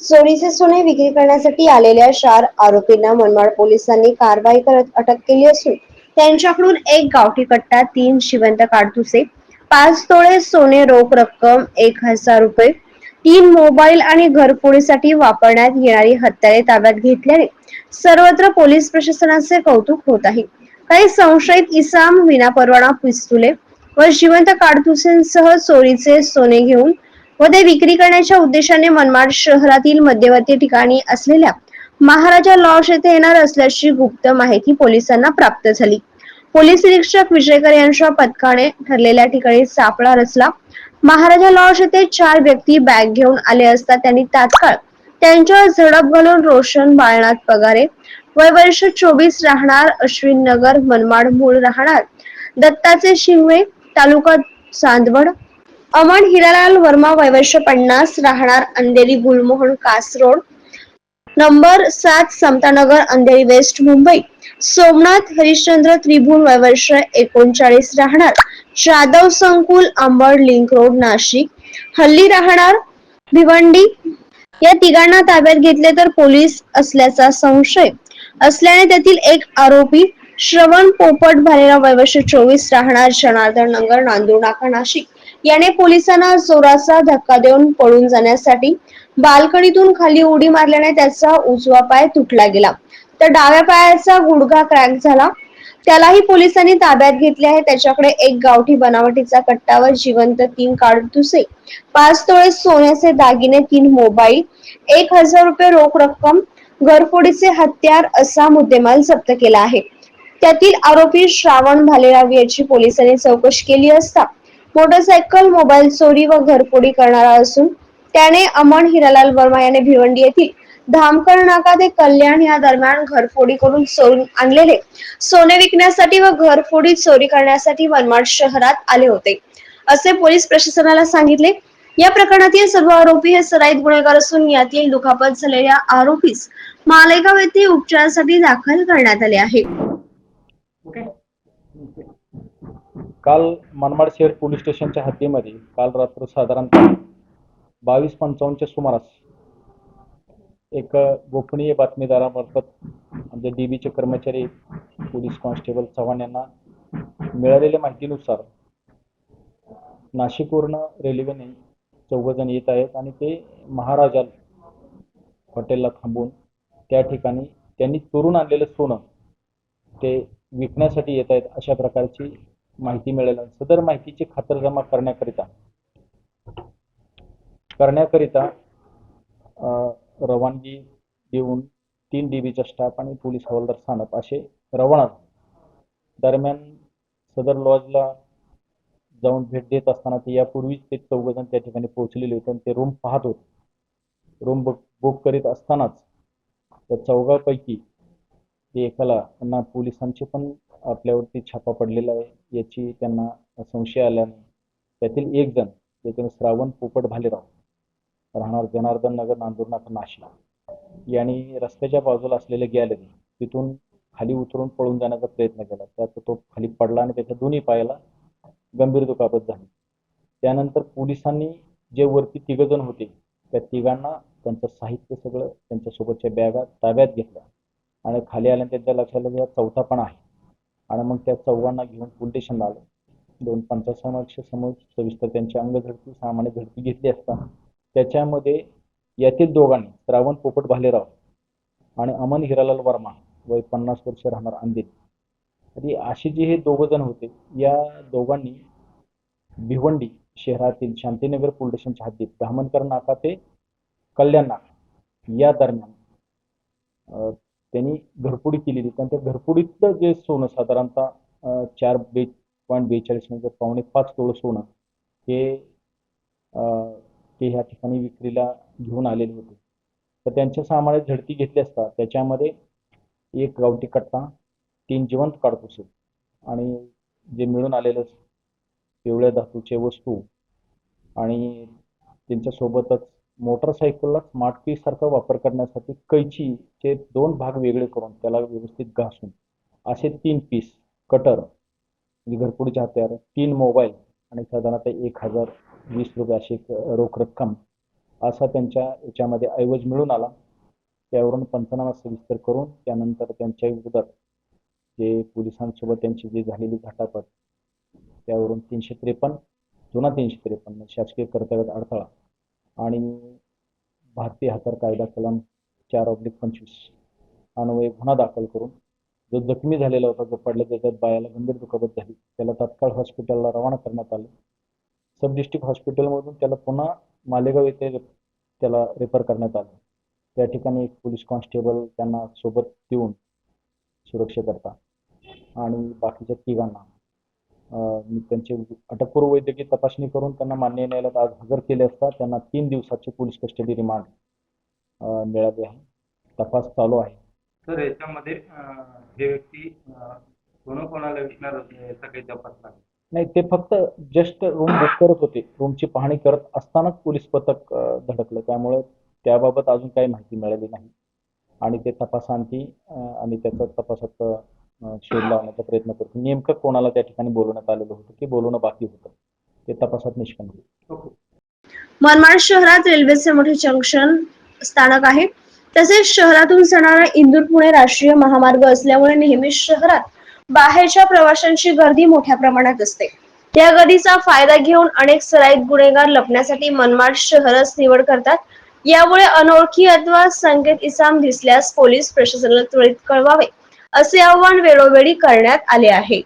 चोरीचे सोने विक्री करण्यासाठी आलेल्या चार आरोपींना मनमाड पोलिसांनी कारवाई करत अटक केली असून त्यांच्याकडून एक गावठी कट्टा तीन शिवंत काडतुसे पाच तोळे सोने रोख रक्कम एक हजार रुपये तीन मोबाईल आणि घरफोडीसाठी वापरण्यात येणारी हत्यारे ताब्यात घेतल्याने सर्वत्र पोलीस प्रशासनाचे कौतुक होत आहे. काही संशयित इसाम विनापरवाना पिस्तुले व जिवंत काडतुसेंसह चोरीचे सोने घेऊन व ते विक्री करण्याच्या उद्देशाने मनमाड शहरातील मध्यवर्ती ठिकाणी असलेल्या महाराजा लॉज येथे येणार असल्याची गुप्त माहिती पोलिसांना प्राप्त झाली. पोलीस निरीक्षक विजयकर यांच्या पथकाने ठरलेल्या ठिकाणी सापळा रचला. महाराजा लॉज येथे चार व्यक्ती बॅग घेऊन आले असता त्यांनी तात्काळ त्यांच्यावर झडप घालून रोशन बाळनाथ पगारे वय वर्ष चोवीस राहणार अश्विन नगर मनमाड मूळ राहणार दत्ताचे शिंगवे तालुका चांदवड अमन हिरालाल वर्मा वयवर्ष पन्नास राहणार अंधेरी गुलमोहन कासरोड. नंबर सात समतानगर अंधेरी वेस्ट मुंबई. सोमनाथ हरिश्चंद्र त्रिभुवन वयवर्ष एकोणचाळीस राहणार. जाधव संकुल अंबड लिंक रोड नाशिक. हल्ली राहणार भिवंडी. या तिघांना ताब्यात घेतले तर पोलीस असल्याचा संशय. असल्याने त्यातील एक आरोपी श्रवण पोपट भालेराव वयवर्ष चोवीस राहणार जनार्दन नगर नांदूर नाका नाशिक. याने पोलिसांना जोराचा धक्का देऊन पळून जाण्यासाठी बाल्कनीतून खाली उडी मारल्याने त्याचा उजवा पाय तुटला गेला. तर डाव्या पायाचा गुडघा क्रॅक झाला. त्यालाही पोलिसांनी ताब्यात घेतले आहे. त्याच्याकडे एक गावठी बनावटीचा कट्टा व जिवंत तीन काडतुसे पाच तोळे सोन्याचे दागिने तीन मोबाईल एक हजार रुपये रोख रक्कम घरफोडीचे हत्यार असा मुद्देमाल जप्त केला आहे. त्यातील आरोपी श्रावण भालेराव याची पोलिसांनी चौकशी केली असता मोटरसायकल मोबाईल चोरी व घरफोडी करणारा असून त्याने अमन हिरालाल वर्मा याने भिवंडी येथील धामकर नाका ते कल्याण या दरम्यान घरफोडी करून चोरून आणलेले. सोने विकण्यासाठी व घरफोडी चोरी करण्यासाठी मनमाड शहरात आले होते. असे पोलीस प्रशासनाला सांगितले. या प्रकरणातील सर्व आरोपी हे सराईत गुन्हेगार असून यातील दुखापत झालेल्या आरोपीस मालेगाव येथे उपचारासाठी दाखल करण्यात आले आहे. काल मनमाड शहर पोलीस स्टेशनच्या हद्दीमध्ये काल रात्र साधारणतः बावीस पंचावन्नच्या सुमारास एक गोपनीय बातमीदारामार्फत आमच्या डी बीचे कर्मचारी पोलीस कॉन्स्टेबल चव्हाण यांना मिळालेल्या माहितीनुसार नाशिकवरनं रेल्वेने चौघजण येत आहेत आणि ते महाराजा हॉटेलला थांबून त्या ठिकाणी त्यांनी चोरून आणलेलं सोनं ते विकण्यासाठी येत आहेत अशा प्रकारची माहिती मिळेल. सदर माहितीची खातरजमा करण्याकरिता करण्याकरिता रवानगी देऊन तीन डी बीचा स्टाफ आणि पोलीस हवालदार स्थानक असे रवाना दरम्यान सदर लॉजला जाऊन भेट देत असताना ते यापूर्वीच ते चौघजण त्या ठिकाणी पोहोचलेले होते आणि ते रूम पाहत होते. रूम बुक बुक करीत असतानाच त्या चौघापैकी ते एकाला त्यांना पोलिसांचे पण आपल्यावरती छापा पडलेला आहे याची त्यांना संशय आल्याने त्यातील एक जण त्याच्याने श्रावण पोपट भालेराव राहणार जनार्दन नगर नांदूर नाशिक. यांनी रस्त्याच्या बाजूला असलेले गॅलरी तिथून खाली उतरून पळून जाण्याचा प्रयत्न केला. त्यात तो खाली पडला आणि त्याच्या दोन्ही पायाला गंभीर दुखापत झाली. त्यानंतर पोलिसांनी जे वरती तिघजण होते त्या तिघांना त्यांचं साहित्य सगळं त्यांच्यासोबतच्या बॅगा ताब्यात घेतल्या. आणि खाली आल्याने त्यांच्या लक्षात आलं चौथा पण आहे. आणि मग त्या चौघांना घेऊन पोलीस स्टेशनला आलं दोन पंचासमक्ष समोर सविस्तर त्यांची अंगझडती सामान्य झडती घेतली असता. त्याच्यामध्ये यातील दोघांनी श्रावण पोपट भालेराव आणि अमन हिरालाल वर्मा वय पन्नास वर्ष राहणार अंधेरी. तरी असे जे हे दोघं जण होते या दोघांनी भिवंडी शहरातील शांतीनगर पोलीस स्टेशनच्या हद्दीत धामणकर नाका ते कल्याण नाका या दरम्यान त्यांनी घरफोडी केलेली. कारण त्या घरफोडीतलं जे सोनं साधारणतः चार बे पॉईंट बेचाळीस म्हणजे पावणे पाच तोळं सोनं हे ते ह्या ठिकाणी विक्रीला घेऊन आलेले होते. तर त्यांच्या सामान्य झडती घेतली असता त्याच्यामध्ये एक गावठी कट्टा तीन जिवंत काडतुसे आणि जे मिळून आलेलं पिवळ्या धातूचे वस्तू आणि त्यांच्यासोबतच मोटरसायकलला स्मार्ट पी सारखा वापर करण्यासाठी कैचीचे दोन भाग वेगळे करून त्याला व्यवस्थित घासून असे तीन पीस कटर म्हणजे घरफोडीचे हत्यार तीन मोबाईल आणि साधारणतः एक हजार वीस रुपये अशी एक रोख रक्कम असा त्यांच्या याच्यामध्ये ऐवज मिळून आला. त्यावरून पंचनामा सविस्तर करून त्यानंतर त्यांच्या विरोधात जे पोलिसांसोबत त्यांची जी झालेली घटापट त्यावरून तीनशे त्रेपन्न जुना तीनशे त्रेपन्न शासकीय कर्तव्यात अडथळा आणि भारतीय हातर कायदा कलम चार ऑब्लिक पंचवीस अन्वये गुन्हा दाखल करून जो जखमी झालेला होता जो पडल्या त्याच्यात बायाला गंभीर दुखापत झाली. त्याला तात्काळ हॉस्पिटलला रवाना करण्यात आलं. सब डिस्ट्रिक्ट हॉस्पिटलमधून त्याला पुन्हा मालेगाव येथे त्याला रेफर करण्यात आलं. त्या ठिकाणी एक पोलीस कॉन्स्टेबल त्यांना सोबत देऊन सुरक्षेकरता आणि बाकीच्या तिघांना त्यांची अटकपूर्व वैद्यकीय तपासणी करून त्यांना मान्य न्यायालयात आज हजर केले असता त्यांना तीन दिवसाची पोलीस कस्टडी रिमांड मिळाली आहे. तपास चालू आहे. सर याच्यामध्ये हे व्यक्ती कोणाला विकणार होते याचा काही तपास नाही? नाही ते फक्त जस्ट रूम बुक करत होते. रूमची पाहणी करत असतानाच पोलीस पथक धडकलं. त्यामुळे त्याबाबत अजून काही माहिती मिळाली नाही. आणि ते तपासांती आणि त्याचा तपासात शोध लावण्याचा प्रयत्न करतो. नेमकं कोणाला त्या ठिकाणी बोलवण्यात आलेलं होतं की बोलवणं बाकी होतं ते तपासात निष्पन्न मनमाड शहरात रेल्वेचे मोठे जंक्शन स्थानक आहे. तसेच शहरातून जाणारा इंदूर पुणे राष्ट्रीय महामार्ग असल्यामुळे नेहमी शहरात बाहेरच्या प्रवाशांची गर्दी मोठ्या प्रमाणात असते. या गर्दीचा फायदा घेऊन अनेक सराईत गुन्हेगार लपण्यासाठी मनमाड शहरच निवड करतात. यामुळे अनोळखी अथवा संकेत इसाम दिसल्यास पोलीस प्रशासनाला त्वरित कळवावे. असे आवाहन वेळोवेळी करण्यात आले आहे.